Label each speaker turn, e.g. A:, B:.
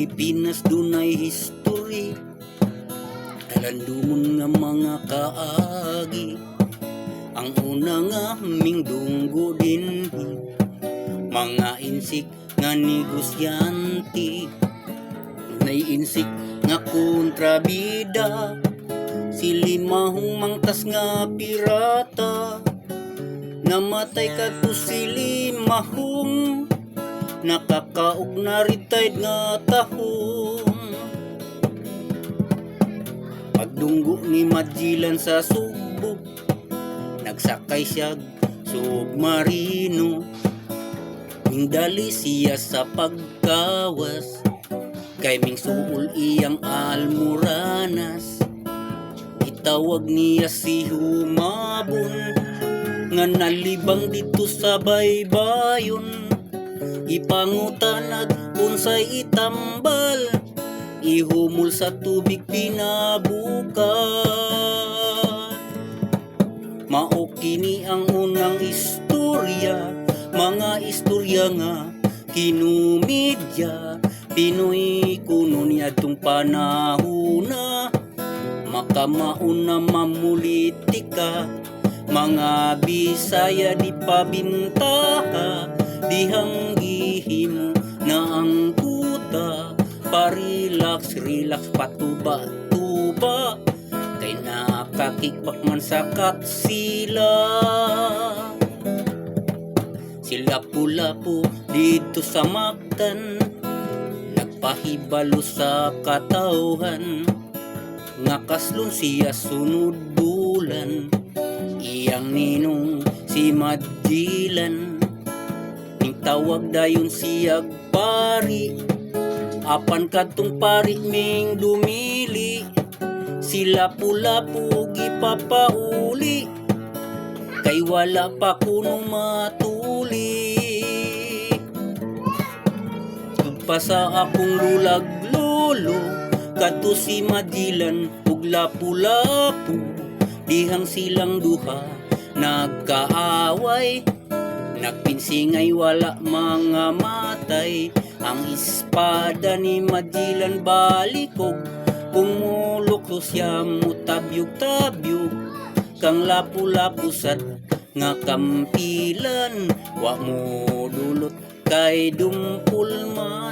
A: Pilipinas dunay history. Kalandumon nga mga kaagi. Ang una nga mingdunggo din. Mga insik nga negosyante. Nay insik nga kontrabida. Silimahong mangtas nga pirata. Namatay ka to silimahong Nakakaog na retired nga tahong. Pagdunggo ni Magellan sa Subo Nagsakay siya submarino Mindali siya sa pagkawas Kay ming suul iyang almoranas. Itawag niya si Humabon Nga nalibang dito sa baybayon Ipangutanag unsay itambal Ihumol sa tubig pinabukan Mao kini ang unang istorya Mga istorya nga kinumidya. Pinoy kuno niya tong panahuna Makamauna mamulitika. Mga Bisaya di pabintaha Dihang gihimo na ang kuta Parelax, relax, patuba, tuba. Kay nakakikpak man sa katsila Sila pula po dito sa Mactan Nagpahibalo sa katauhan Nga kaslon siya sunod bulan Iyang ninong si Madilan tawag dayon siyag pari. Apan kadtong pari ming dumili. Sila pula pugi papauli. Kay wala pa kuno matuli. Pa sa akong lulag lolo. Kato si Madilan ug lapu-lapu. Dihang silang duha nagkaaway Nagpinsingay wala mga matay. Ang espada ni Madilan balikog. Pumulok siya mutabyog-tabyog Kang lapu-lapu sad nga kampilan. Wa mo dulot kay dumpul man